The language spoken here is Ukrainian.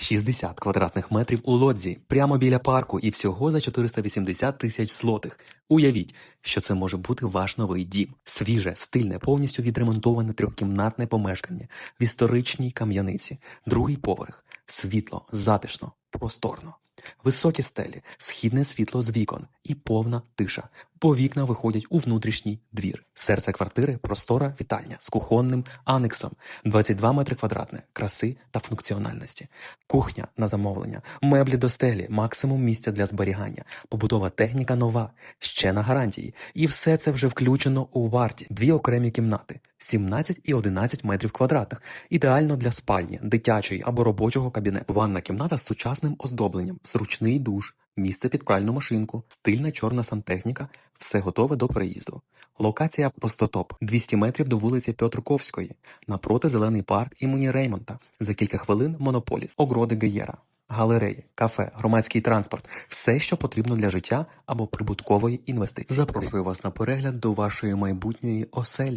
60 квадратних метрів у лодзі, прямо біля парку і всього за 480 тисяч злотих. Уявіть, що це може бути ваш новий дім. Свіже, стильне, повністю відремонтоване трьохкімнатне помешкання в історичній кам'яниці, другий поверх, світло, затишно, просторно. Високі стелі, східне світло з вікон і повна тиша, бо вікна виходять у внутрішній двір. Серце квартири простора вітальня з кухонним анексом, 22 метри квадратне, краси та функціональності. Кухня на замовлення, меблі до стелі, максимум місця для зберігання, побутова техніка нова, ще на гарантії. І все це вже включено у варті. Дві окремі кімнати, 17 і 11 метрів квадратних, ідеально для спальні, дитячої або робочого кабінету. Ванна кімната з сучасним оздобленням, зручний душ, місце під пральну машинку, стильна чорна сантехніка, все готове до переїзду. Локація Простотоп 200 метрів до вулиці Петруковської, напроти зелений парк імені Реймонта. За кілька хвилин Монополіс, огроди Геєра, галереї, кафе, громадський транспорт, все, що потрібно для життя або прибуткової інвестиції. Запрошую вас на перегляд до вашої майбутньої оселі.